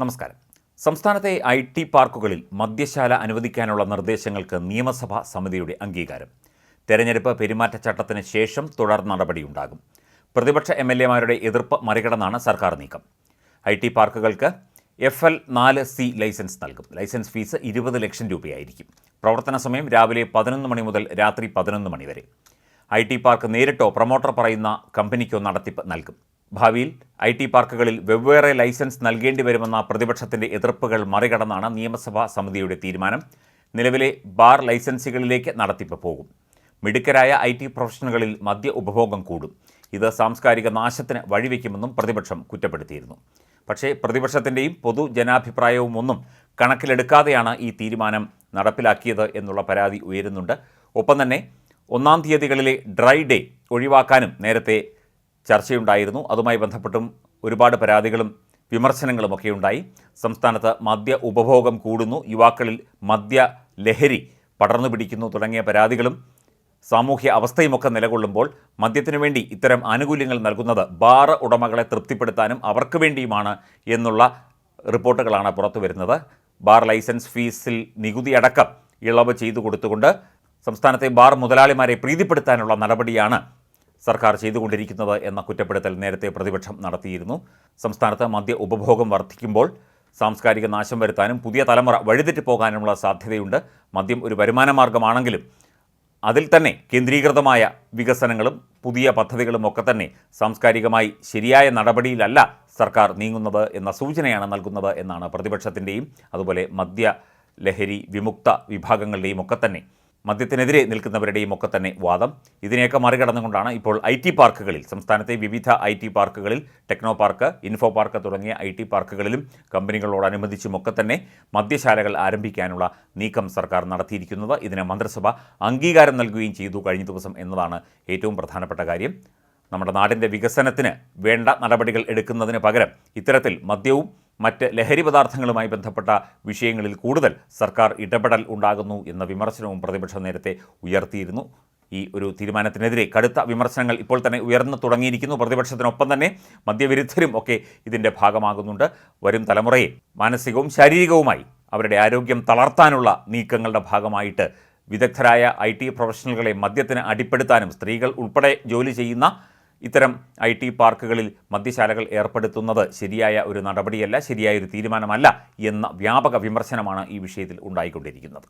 നമസ്കാരം. സംസ്ഥാനത്തെ I T പാർക്കുകളിൽ മദ്യശാല അനുവദിക്കാനുള്ള നിർദ്ദേശങ്ങൾക്ക് നിയമസഭാ സമിതിയുടെ അംഗീകാരം. തെരഞ്ഞെടുപ്പ് പെരുമാറ്റച്ചട്ടത്തിന് ശേഷം തുടർ നടപടിയുണ്ടാകും. പ്രതിപക്ഷ എം എൽ എമാരുടെ എതിർപ്പ് മറികടന്നാണ് സർക്കാർ നീക്കം. ഐ ടി പാർക്കുകൾക്ക് എഫ് എൽ നാല് സി ലൈസൻസ് നൽകും. ലൈസൻസ് ഫീസ് ഇരുപത് ലക്ഷം രൂപയായിരിക്കും. പ്രവർത്തന സമയം രാവിലെ പതിനൊന്ന് മണി മുതൽ രാത്രി പതിനൊന്ന് മണി വരെ. ഐ ടി പാർക്ക് നേരിട്ടോ പ്രൊമോട്ടർ പറയുന്ന കമ്പനിക്കോ നടത്തിപ്പ് നൽകും. ഭാവിയിൽ ഐ ടി പാർക്കുകളിൽ വെവ്വേറെ ലൈസൻസ് നൽകേണ്ടി വരുമെന്ന പ്രതിപക്ഷത്തിന്റെ എതിർപ്പുകൾ മറികടന്നാണ് നിയമസഭാ സമിതിയുടെ തീരുമാനം. നിലവിലെ ബാർ ലൈസൻസുകളിലേക്ക് നടത്തിപ്പ് പോകും. മിടുക്കരായ ഐ ടി പ്രൊഫഷണലുകളിൽ മദ്യ ഉപഭോഗം കൂടും. ഇത് സാംസ്കാരിക നാശത്തിന് വഴിവെക്കുമെന്നും പ്രതിപക്ഷം കുറ്റപ്പെടുത്തിയിരുന്നു. പക്ഷേ പ്രതിപക്ഷത്തിന്റെയും പൊതുജനാഭിപ്രായവും ഒന്നും കണക്കിലെടുക്കാതെയാണ് ഈ തീരുമാനം നടപ്പിലാക്കിയത് എന്നുള്ള പരാതി ഉയരുന്നുണ്ട്. ഒപ്പം തന്നെ ഒന്നാം തീയതികളിലെ ഡ്രൈ ഡേ ഒഴിവാക്കാനും നേരത്തെ ചർച്ചയുണ്ടായിരുന്നു. അതുമായി ബന്ധപ്പെട്ടും ഒരുപാട് പരാതികളും വിമർശനങ്ങളും ഒക്കെ ഉണ്ടായി. സംസ്ഥാനത്ത് മദ്യ ഉപഭോഗം കൂടുന്നു. യുവാക്കളിൽ മദ്യ ലഹരി പടർന്നു പിടിക്കുന്നു തുടങ്ങിയ പരാതികളും സാമൂഹ്യ അവസ്ഥയുമൊക്കെ നിലകൊള്ളുമ്പോൾ മദ്യത്തിനു വേണ്ടി ഇത്തരം ആനുകൂല്യങ്ങൾ നൽകുന്നത് ബാർ ഉടമകളെ തൃപ്തിപ്പെടുത്താനും അവർക്ക് വേണ്ടിയുമാണ് എന്നുള്ള റിപ്പോർട്ടുകളാണ് പുറത്തു വരുന്നത്. ബാർ ലൈസൻസ് ഫീസിൽ നികുതി അടക്കം ഇളവ് ചെയ്തു കൊടുത്തുകൊണ്ട് സംസ്ഥാനത്തെ ബാർ മുതലാളിമാരെ പ്രീതിപ്പെടുത്താനുള്ള നടപടിയാണ് സർക്കാർ ചെയ്തുകൊണ്ടിരിക്കുന്നത് എന്ന കുറ്റപ്പെടുത്തൽ നേരത്തെ പ്രതിപക്ഷം നടത്തിയിരുന്നു. സംസ്ഥാനത്ത് മദ്യ ഉപഭോഗം വർദ്ധിക്കുമ്പോൾ സാംസ്കാരിക നാശം വരുത്താനും പുതിയ തലമുറ വഴിതെറ്റി പോകാനുമുള്ള സാധ്യതയുണ്ട്. മദ്യം ഒരു വരുമാന മാർഗമാണെങ്കിലും അതിൽ തന്നെ കേന്ദ്രീകൃതമായ വികസനങ്ങളും പുതിയ പദ്ധതികളും ഒക്കെ തന്നെ സാംസ്കാരികമായി ശരിയായ നടപടിയിലല്ല സർക്കാർ നീങ്ങുന്നത് എന്ന സൂചനയാണ് നൽകുന്നത് എന്നാണ് പ്രതിപക്ഷത്തിന്റെയും അതുപോലെ മദ്യ ലഹരി വിമുക്ത വിഭാഗങ്ങളുടെയും ഒക്കെ തന്നെ മദ്യത്തിനെതിരെ നിൽക്കുന്നവരുടെയും ഒക്കെ തന്നെ വാദം. ഇതിനെയൊക്കെ മറികടന്നുകൊണ്ടാണ് ഇപ്പോൾ ഐ ടി പാർക്കുകളിൽ സംസ്ഥാനത്തെ വിവിധ ഐ ടി പാർക്കുകളിൽ ടെക്നോ പാർക്ക് ഇൻഫോ പാർക്ക് തുടങ്ങിയ ഐ ടി പാർക്കുകളിലും കമ്പനികളോടനുബന്ധിച്ചുമൊക്കെ തന്നെ മദ്യശാലകൾ ആരംഭിക്കാനുള്ള നീക്കം സർക്കാർ നടത്തിയിരിക്കുന്നത്. ഇതിന് മന്ത്രിസഭ അംഗീകാരം നൽകുകയും ചെയ്തു കഴിഞ്ഞ ദിവസം എന്നതാണ് ഏറ്റവും പ്രധാനപ്പെട്ട കാര്യം. നമ്മുടെ നാടിന്റെ വികസനത്തിന് വേണ്ട നടപടികൾ എടുക്കുന്നതിന് പകരം ഇത്തരത്തിൽ മദ്യവും മറ്റ് ലഹരി പദാർത്ഥങ്ങളുമായി ബന്ധപ്പെട്ട വിഷയങ്ങളിൽ കൂടുതൽ സർക്കാർ ഇടപെടൽ ഉണ്ടാകുന്നു എന്ന വിമർശനവും പ്രതിപക്ഷം നേരത്തെ ഉയർത്തിയിരുന്നു. ഈ ഒരു തീരുമാനത്തിനെതിരെ കടുത്ത വിമർശനങ്ങൾ ഇപ്പോൾ തന്നെ ഉയർന്നു തുടങ്ങിയിരിക്കുന്നു. പ്രതിപക്ഷത്തിനൊപ്പം തന്നെ മദ്യവിരുദ്ധരും ഒക്കെ ഇതിന്റെ ഭാഗമാകുന്നുണ്ട്. വരും തലമുറയെ മാനസികവും ശാരീരികവുമായി അവരുടെ ആരോഗ്യം തളർത്താനുള്ള നീക്കങ്ങളുടെ ഭാഗമായിട്ട് വിദഗ്ധരായ ഐ ടി പ്രൊഫഷണലുകളെ മദ്യത്തിന് അടിപ്പെടുത്താനും സ്ത്രീകൾ ഉൾപ്പെടെ ജോലി ചെയ്യുന്ന ഇത്തരം ഐ ടി പാർക്കുകളിൽ മദ്യശാലകൾ ഏർപ്പെടുത്തുന്നത് ശരിയായ ഒരു നടപടിയല്ല ശരിയായ ഒരു തീരുമാനമല്ല എന്ന വ്യാപക വിമർശനമാണ് ഈ വിഷയത്തിൽ ഉണ്ടായിക്കൊണ്ടിരിക്കുന്നത്.